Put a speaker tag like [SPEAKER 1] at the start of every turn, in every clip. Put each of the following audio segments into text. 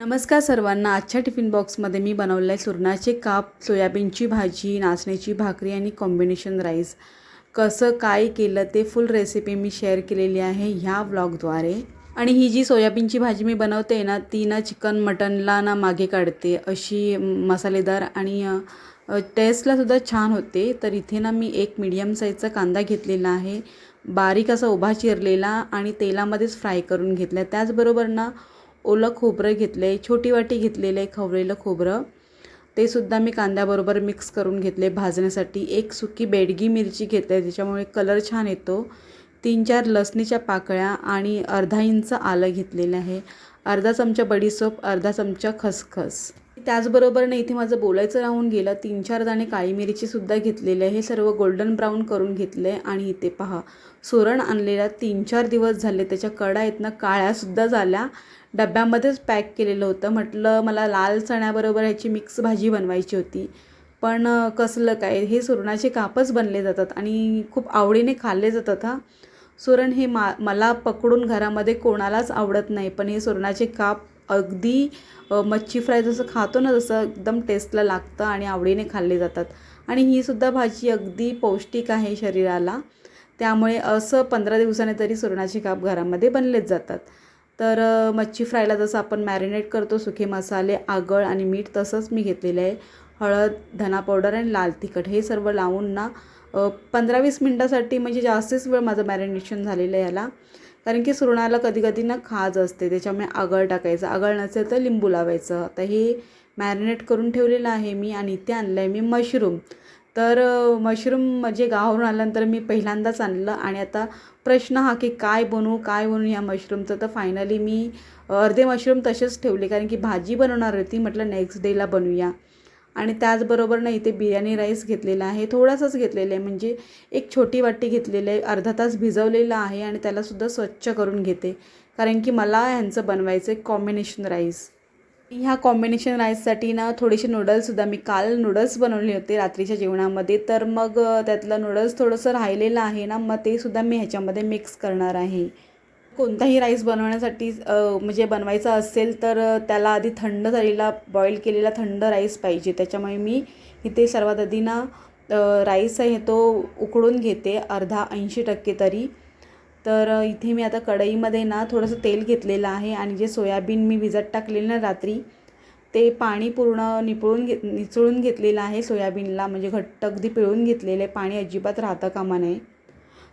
[SPEAKER 1] नमस्कार सर्वांना. आजच्या टिफिन बॉक्समध्ये मी बनवलं आहे सुरणाचे काप सोयाबीनची भाजी नाचण्याची भाकरी आणि कॉम्बिनेशन राईस. कसं काय केलं ते फुल रेसिपी मी शेअर केलेली आहे ह्या व्लॉगद्वारे. आणि ही जी सोयाबीनची भाजी मी बनवते ना ती ना चिकन मटनला ना मागे काढते. अशी मसालेदार आणि टेस्टलासुद्धा टेस्टला सुद्धा छान होते. तर इथे ना मी एक मीडियम साईजचा कांदा घेतलेला आहे. बारीक असा उभा चिरलेला आणि तेलामध्येच फ्राय करून घेतला. त्याचबरोबर ना ओलं खोबरं घेतलं आहे छोटी वाटी घेतलेलं आहे खवलेलं खोबरं. ते सुद्धा मी कांद्याबरोबर मिक्स करून घेतले. भाजण्यासाठी एक सुकी बेडगी मिरची घेतली त्याच्यामुळे कलर छान येतो. तीन चार लसणीच्या पाकळ्या आणि अर्धा इंच आलं घेतलेलं आहे. अर्धा चमचा बडीसोप अर्धा चमचा खसखस. त्याचबरोबर ना इथे माझं बोलायचं राहून गेलं तीन चार दाणे काळी मिरचीसुद्धा घेतलेले आहे. हे सर्व गोल्डन ब्राऊन करून घेतले आणि इथे पहा सुरण आणलेला तीन चार दिवस झाले त्याच्या कडा आहेत ना काळ्यासुद्धा झाल्या. डब्यामध्येच पॅक केलेलं होतं. म्हटलं मला लाल चण्याबरोबर ह्याची मिक्स भाजी बनवायची होती. पण कसलं काय? हे सुरणाचे कापच बनले जातात आणि खूप आवडीने खाल्ले जातात हा. सुरण हे मा मला पकडून घरामध्ये कोणालाच आवडत नाही पण हे सुरणाचे काप अगदी मच्छी फ्राय जसं खातो ना तसं एकदम टेस्टला लागतं आणि आवडीने खाल्ले जातात. आणि ही सुद्धा भाजी अगदी पौष्टिक आहे शरीराला. त्यामुळे असं पंधरा दिवसाने तरी सुरणाचे काप घरामध्ये बनलेच जातात. तर मच्छी फ्रायला जसं आपण मॅरिनेट करतो सुके मसाले आगळ आणि मीठ तसंच मी घेतलेलं आहे. हळद धना पावडर आणि लाल तिखट हे सर्व लावून ना पंधरा वीस मिनटासाठी म्हणजे जास्तच वेळ माझं मॅरिनेशन झालेलं आहे याला. कारण की सुरणाला कधी कधी ना खाज असते त्याच्यामुळे आगळ टाकायचं. आगळ नसेल तर लिंबू लावायचं. आता हे मॅरिनेट करून ठेवलेलं आहे मी आणि इथे आणलं आहे मी मशरूम. तर मशरूम म्हणजे गावावरून आल्यानंतर मी पहिल्यांदाच आणलं आणि आता प्रश्न हा की काय बनवू काय बनवू या मशरूमचं? तर फायनली मी अर्धे मशरूम तसेच ठेवले कारण की भाजी बनवणार होती म्हटलं नेक्स्ट डेला बनवूया. आणि त्याचबरोबर ना इथे बिर्याणी राईस घेतलेला आहे थोडासाच घेतलेला आहे म्हणजे एक छोटी वाटी घेतलेली आहे अर्धा तास भिजवलेलं आहे आणि त्यालासुद्धा स्वच्छ करून घेते. कारण की मला ह्यांचं बनवायचं आहे कॉम्बिनेशन राईस ह्या कॉम्बिनेशन राईससाठी ना थोडेसे नूडल्ससुद्धा मी काल नूडल्स बनवले होते रात्रीच्या जेवणामध्ये. तर मग त्यातलं नूडल्स थोडंसं राहिलेलं आहे ना मग ते सुद्धा मी ह्याच्यामध्ये मिक्स करणार आहे. कोणताही राईस बनवण्यासाठी म्हणजे बनवायचा असेल तर त्याला आधी थंड झालेला बॉईल केलेला थंड राईस पाहिजे. त्याच्यामुळे मी इथे सर्वात आधी ना राईस आहे तो उकडून घेते अर्धा ऐंशी टक्के तरी. तर इथे मी आता कढईमध्ये ना थोडंसं तेल घेतलेलं आहे आणि जे सोयाबीन मी भिजत टाकलेलं ना रात्री ते पाणी पूर्ण निपळून घे निचळून घेतलेलं आहे सोयाबीनला. म्हणजे घट्ट अगदी पिळून घेतलेलं आहे. पाणी अजिबात राहता कामा नये.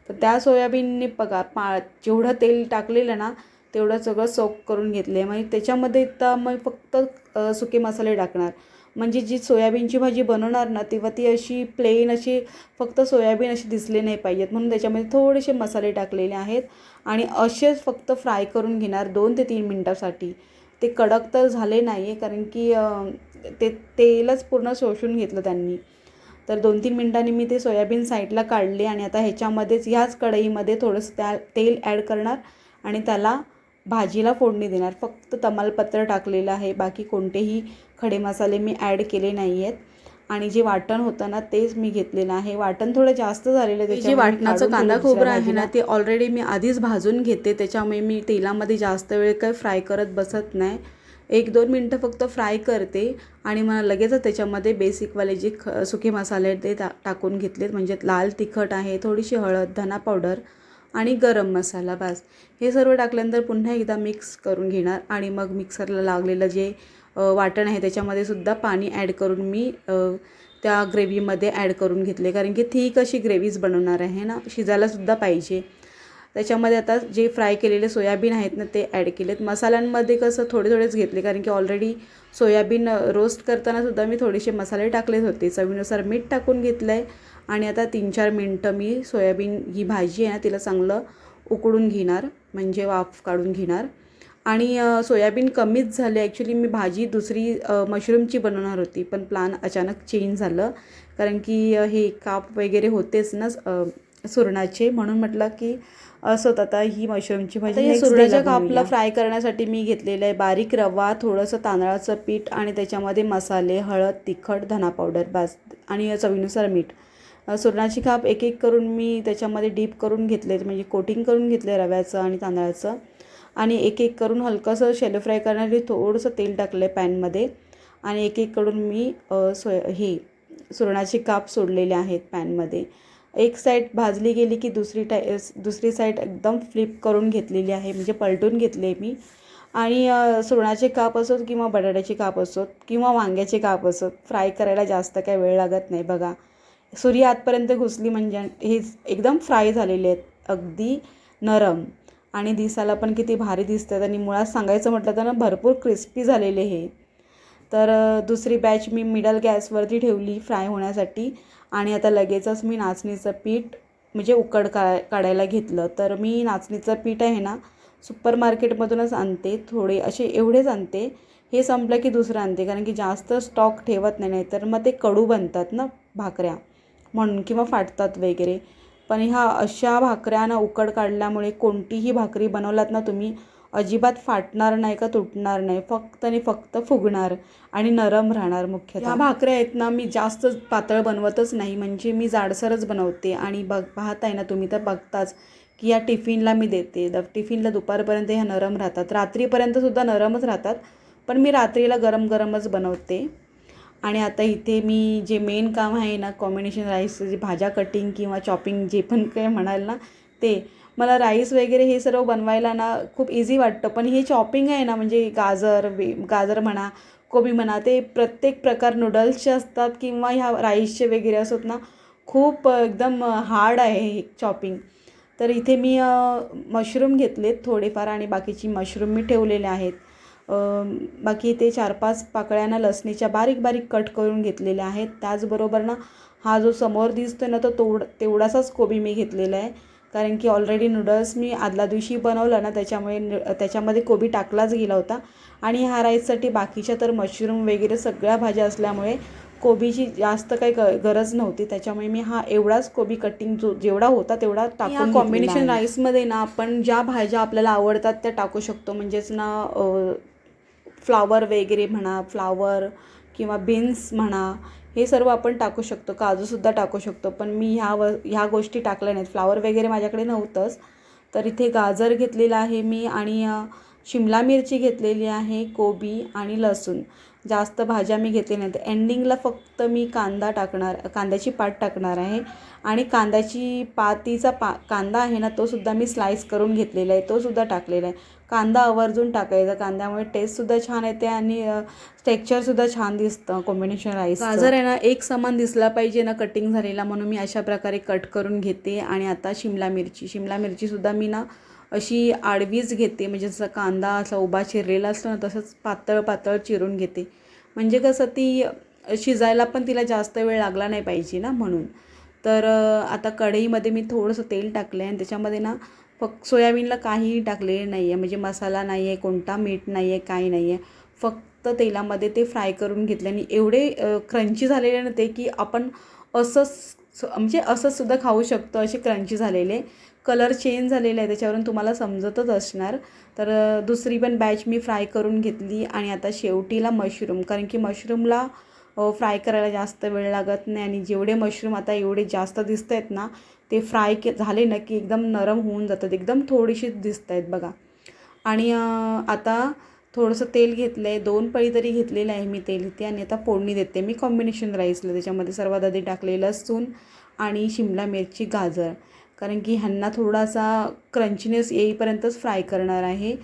[SPEAKER 1] तर त्या सोयाबीनने बघा पा जेवढं तेल टाकलेलं ना तेवढं सगळं सोक करून घेतलं आहे म्हणजे त्याच्यामध्ये तर मग फक्त सुके मसाले टाकणार. म्हणजे जी सोयाबीनची भाजी बनवणार ना तेव्हा ती अशी प्लेन अशी फक्त सोयाबीन अशी दिसले नाही पाहिजेत. म्हणून त्याच्यामध्ये थोडेसे मसाले टाकलेले आहेत आणि असेच फक्त फ्राय करून घेणार दोन ते तीन मिनटासाठी. ते कडक तर झाले नाही आहे कारण की ते तेलच पूर्ण शोषून घेतलं त्यांनी. तर दोन तीन मिनटांनी मी ते सोयाबीन साईडला काढले आणि आता ह्याच्यामध्येच ह्याच कढईमध्ये थोडंसं त्या तेल ॲड करणार आणि त्याला भाजीला फोडणी देणार. फक्त तमालपत्र टाकलेलं आहे. बाकी कोणतेही खडे मसाले मी ॲड केले नाही आहेत आणि जे वाटण होतं ना तेच मी घेतलेलं आहे. वाटण थोडं जास्त झालेलं आहे जे वाटणाचं कांदा खोबरं आहे ना ते ऑलरेडी मी आधीच भाजून घेते. त्याच्यामुळे मी तेलामध्ये जास्त वेळ काही फ्राय करत बसत नाही. एक दोन मिनटं फक्त फ्राय करते. आणि मला लगेचच त्याच्यामध्ये बेसिकवाले जे ख सुके मसाले ते टा टाकून घेतलेत. म्हणजे लाल तिखट आहे थोडीशी हळद धना पावडर आणि गरम मसाला बास. हे सर्व टाकल्यानंतर पुन्हा एकदा मिक्स करून घेणार आणि मग मिक्सरला लागलेलं जे वाटण आहे त्याच्यामध्ये सुद्धा पाणी ॲड करून मी त्या ग्रेव्हीमध्ये ॲड करून घेतले. कारण की थीक अशी ग्रेव्हीज बनवणार आहे ना शिजायलासुद्धा पाहिजे. त्याच्यामध्ये आता जे फ्राय केलेले सोयाबीन आहेत ना ते ॲड केलेत. मसाल्यांमध्ये कसं थोडे थोडेच घेतले कारण की ऑलरेडी सोयाबीन रोस्ट करतानासुद्धा मी थोडेसे मसाले टाकलेच होते. चवीनुसार मीठ टाकून घेतलं आहे आणि आता तीन चार मिनटं मी सोयाबीन ही भाजी आहे ना तिला चांगलं उकडून घेणार म्हणजे वाफ काढून घेणार. आणि सोयाबीन कमीच झाले. ॲक्च्युली मी भाजी दुसरी मशरूमची बनवणार होती पण प्लान अचानक चेंज झालं. कारण की हे काप वगैरे होतेच ना सुरणाचे. म्हणून म्हटलं की असं होतं आता ही मशरूमची भाजी
[SPEAKER 2] सुरणाच्या. कापला
[SPEAKER 1] फ्राय करण्यासाठी मी घेतलेलं आहे बारीक रवा थोडंसं तांदळाचं पीठ आणि त्याच्यामध्ये मसाले हळद तिखट धना पावडर बास. आणि चवीनुसार मीठ. सुरणाची काप एक एक करून मी त्याच्यामध्ये डीप करून घेतले म्हणजे कोटिंग करून घेतले रव्याचं आणि तांदळाचं. आणि एक एक करून हलकंसं शेलो फ्राय करण्यासाठी थोडंसं तेल टाकलं आहे पॅनमध्ये. आणि एक एक करून मी सोय हे सुरणाचे काप सोडलेले आहेत पॅनमध्ये. एक साईड भाजली गेली की दुसरी टाय दुसरी साईड एकदम फ्लिप करून घेतलेली आहे म्हणजे पलटून घेतले मी. आणि सुरणाचे काप असोत किंवा बटाट्याचे काप असोत किंवा वांग्याचे काप असोत फ्राय करायला जास्त काय वेळ लागत नाही बघा. सूर्य आतपर्यंत घुसली म्हणजे हे एकदम फ्राय झालेले आहेत. अगदी नरम. आणि दिसायला पण किती भारी दिसतात. आणि मुळात सांगायचं म्हटलं तर ना भरपूर क्रिस्पी झालेले हे. तर दुसरी बॅच मी मिडल गॅसवरती ठेवली फ्राय होण्यासाठी. आणि आता लगेचच मी नाचणीचं पीठ म्हणजे उकड का काढायला घेतलं. तर मी नाचणीचं पीठ आहे ना सुपर मार्केटमधूनच आणते. थोडे असे एवढेच आणते. हे संपलं की दुसरं आणते. कारण की जास्त स्टॉक ठेवत नाही. नाही तर मग ते कडू बनतात ना भाकऱ्या. म्हणून किंवा फाटतात वगैरे. पण ह्या अशा भाकऱ्यानं उकड काढल्यामुळे कोणतीही भाकरी बनवलात ना तुम्ही अजिबात फाटणार नाही का तुटणार नाही फक्त आणि फक्त फुगणार आणि नरम राहणार मुख्यतः. ह्या भाकऱ्या आहेत ना मी जास्त पातळ बनवतच नाही म्हणजे मी जाडसरच बनवते आणि बघ पाहताय ना तुम्ही तर बघताच की या टिफिनला मी देते. द टिफिनला दुपारपर्यंत ह्या नरम राहतात. रात्रीपर्यंतसुद्धा नरमच राहतात पण मी रात्रीला गरम गरमच बनवते. आणि आता इथे मी जे मेन काम आहे ना कॉम्बिनेशन राईस जे भाज्या कटिंग किंवा चॉपिंग जे पण काय म्हणाल ना ते. मला राईस वगैरे हे सर्व बनवायला ना खूप इझी वाटतं. पण हे चॉपिंग आहे ना म्हणजे गाजर वे गाजर म्हणा कोबी म्हणा ते प्रत्येक प्रकार नूडल्सचे असतात किंवा ह्या राईसचे वगैरे असत ना खूप एकदम हार्ड आहे हे चॉपिंग तर इथे मी मशरूम घेतलेत थोडेफार आणि बाकीची मशरूम मी ठेवलेले आहेत. बाकी ते चार पाच पाकळ्यांना लसणीच्या बारीक बारीक कट करून घेतलेल्या आहेत. त्याचबरोबर ना हा जो समोर दिसतो ना तो तोड तेवढासाच कोबी मी घेतलेला आहे. कारण की ऑलरेडी नूडल्स मी आदल्या दिवशी बनवलं ना त्याच्यामुळे त्याच्यामध्ये कोबी टाकलाच गेला होता. आणि ह्या राईससाठी बाकीच्या तर मशरूम वगैरे सगळ्या भाज्या असल्यामुळे कोबीची जास्त काही ग गरज नव्हती. त्याच्यामुळे मी हा एवढाच कोबी कटिंग जो जेवढा होता तेवढा टाकून कॉम्बिनेशन राईसमध्ये ना आपण ज्या भाज्या आपल्याला आवडतात त्या टाकू शकतो. म्हणजेच ना फ्लावर वगैरे म्हणा फ्लावर किंवा बीन्स म्हणा हे सर्व आपण टाकू शकतो. काजूसुद्धा टाकू शकतो. पण मी ह्या व ह्या गोष्टी टाकल्या नाहीत. फ्लावर वगैरे माझ्याकडे नव्हतंच. तर इथे गाजर घेतलेला आहे मी आणि शिमला मिरची घेतलेली आहे कोबी आणि लसूण. जास्त भाज्या मी घेतले नाहीत. एंडिंगला फक्त मी कांदा टाकणार कांद्याची पात टाकणार आहे. आणि कांद्याची पातीचा पा कांदा आहे ना तोसुद्धा मी स्लाईस करून घेतलेला आहे. तोसुद्धा टाकलेला आहे. कांदा आवर्जून टाकायचा. कांद्यामुळे टेस्टसुद्धा छान येते आणि टेक्स्चरसुद्धा छान दिसतं. कॉम्बिनेशन राईस गाजर आहे ना एक समान दिसला पाहिजे ना कटिंग झालेला म्हणून मी अशा प्रकारे कट करून घेते. आणि आता शिमला मिरची. शिमला मिरचीसुद्धा मी ना अशी आडवीच घेते म्हणजे जसं कांदा असा उभा चिरलेला असतो ना तसंच पातळ पातळ चिरून घेते. म्हणजे कसं ती शिजायला पण तिला जास्त वेळ लागला नाही पाहिजे ना म्हणून. तर आता कढईमध्ये मी थोडंसं तेल टाकलं आहे आणि त्याच्यामध्ये ना फक्त सोयाबीनला काहीही टाकलेलं नाही आहे म्हणजे मसाला नाही आहे कोणता मीठ नाही आहे काही नाही आहे फक्त तेलामध्ये ते फ्राय करून घेतले आणि एवढे क्रंची झालेले ना ते की आपण असंच म्हणजे असंचसुद्धा खाऊ शकतो असे क्रंची झालेले. कलर चेंज झालेला आहे त्याच्यावरून तुम्हाला समजतच असणार. तर दुसरी पण बॅच मी फ्राय करून घेतली आणि आता शेवटीला मशरूम कारण की मशरूमला फ्राय करायला जास्त वेळ लागत नाही आणि जेवढे मशरूम आता एवढे जास्त दिसत आहेत ना ते फ्राय के झाले ना की एकदम नरम होऊन जातात एकदम थोडीशीच दिसत आहेत बघा. आणि आता थोडंसं तेल घेतलं आहे दोन पळी तरी घेतलेलं आहे मी तेल इथे आणि आता फोडणी देते. मी कॉम्बिनेशन राईसला त्याच्यामध्ये सर्वात आधी टाकले लसूण आणि शिमला मिरची गाजर. कारण की ह्यांना थोडासा क्रंचीनेस येईपर्यंतच फ्राय करणार आहे.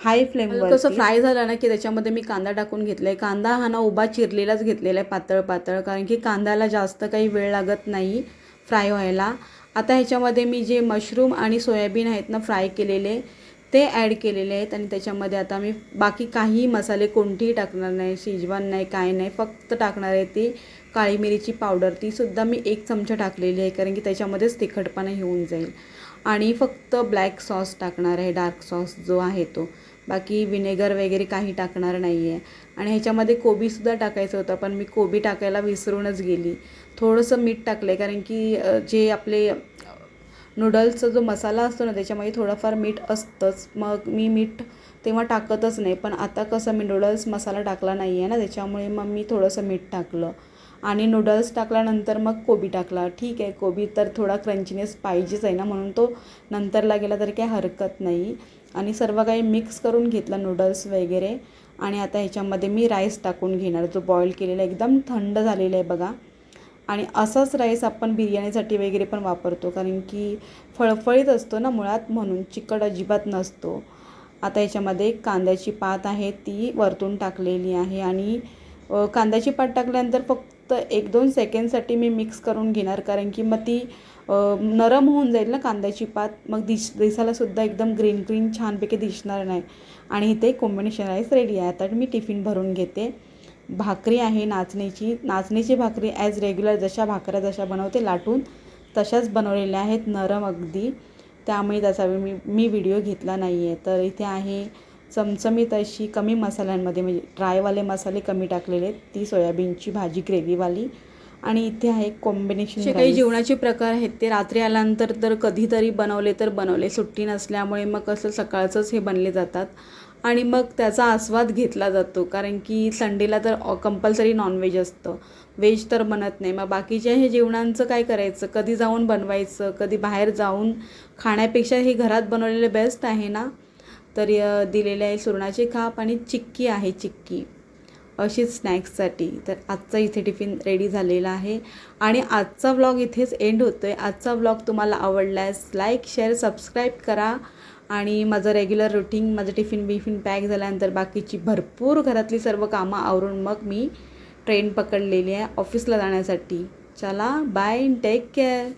[SPEAKER 1] हाय फ्लेमवर कसं फ्राय झालं ना की त्याच्यामध्ये मी कांदा टाकून घेतला आहे कांदा हा ना उभा चिरलेलाच घेतलेला आहे पातळ पातळ कारण की कांद्याला जास्त काही वेळ लागत नाही फ्राय व्हायला. आता ह्याच्यामध्ये मी जे मशरूम आणि सोयाबीन आहेत ना फ्राय केलेले ते ॲड केलेले आहेत आणि त्याच्यामध्ये आता मी बाकी काही मसाले कोणतेही टाकणार नाही शिजवान नाही काय नाही फक्त टाकणार आहे ती काळी मिरीची पावडर तीसुद्धा मी एक चमचा टाकलेली आहे कारण की त्याच्यामध्येच तिखटपणा येऊन जाईल. आणि फक्त ब्लॅक सॉस टाकणार आहे डार्क सॉस जो आहे तो. बाकी विनेगर वगैरे काही टाकणार नाही आहे आणि ह्याच्यामध्ये कोबीसुद्धा टाकायचं होतं पण मी कोबी टाकायला विसरूनच गेली. थोडंसं मीठ टाकलं आहे कारण की जे आपले नूडल्सचा जो मसाला असतो ना त्याच्यामध्ये थोडंफार मीठ असतंच. मग मी मीठ तेव्हा टाकतच नाही पण आता कसं मी नूडल्स मसाला टाकला नाही आहे ना त्याच्यामुळे मग मी थोडंसं मीठ टाकलं. आणि नूडल्स टाकल्यानंतर मग कोबी टाकला. ठीक आहे कोबी तर थोडा क्रंचीनेस पाहिजेच आहे ना म्हणून तो नंतरला गेला तरी काही हरकत नाही. आणि सर्व काही मिक्स करून घेतलं नूडल्स वगैरे. आणि आता ह्याच्यामध्ये मी राईस टाकून घेणार जो बॉईल केलेला एकदम थंड झालेला आहे बघा. आणि असाच राईस आपण बिर्याणीसाठी वगैरे पण वापरतो कारण की फळफळीत असतो ना मुळात म्हणून चिकट अजिबात नसतो. आता याच्यामध्ये कांद्याची पात आहे ती वरतून टाकलेली आहे आणि कांद्याची पात टाकल्यानंतर फक्त एक दोन सेकंडसाठी मी मिक्स करून घेणार कारण की मग ती नरम होऊन जाईल ना कांद्याची पात मग दिस दिसायलासुद्धा एकदम ग्रीन ग्रीन छानपैकी दिसणार नाही. आणि इथे कॉम्बिनेशन राईस रेडी आहे आता मी टिफिन भरून घेते. भाकरी आहे नाचणीची. नाचणीची भाकरी ॲज रेग्युलर जशा भाकऱ्या जशा बनवते लाटून तशाच बनवलेल्या आहेत नरम अगदी. त्यामुळे त्याचा मी मी व्हिडिओ घेतला नाही आहे तर इथे आहे चमचमीत अशी कमी मसाल्यांमध्ये म्हणजे ड्रायवाले मसाले कमी टाकलेले आहेत. ती सोयाबीनची भाजी ग्रेव्हीवाली. आणि इथे आहे कॉम्बिनेशन जे काही जेवणाचे प्रकार आहेत ते रात्री आल्यानंतर तर कधीतरी बनवले तर बनवले. सुट्टी नसल्यामुळे मग कसं सकाळचंच हे बनले जातात. आणि मग त्याचा आस्वाद घेतला जातो. कारण की संडेला तर कंपल्सरी नॉनव्हेज असतं. व्हेज तर बनत नाही. मग बाकीच्या हे जेवणांचं काय करायचं? कधी जाऊन बनवायचं? कधी बाहेर जाऊन खाण्यापेक्षा हे घरात बनवलेले बेस्ट आहे ना? तर दिलेले आहे सुरणाचे खाप आणि चिक्की आहे चिक्की. अशीच स्नॅक्ससाठी. तर आजचा इथे टिफिन रेडी झालेला आहे. आणि आजचा व्लॉग इथेच एंड होतो आहे आजचा व्लॉग तुम्हाला आवडल्यास लाईक शेअर सबस्क्राईब करा. आणि माझं रेग्युलर रुटीन माझं टिफिन बिफिन पॅक झाल्यानंतर बाकीची भरपूर घरातली सर्व कामं आवरून मग मी ट्रेन पकडलेली आहे ऑफिसला जाण्यासाठी. चला बाय टेक केअर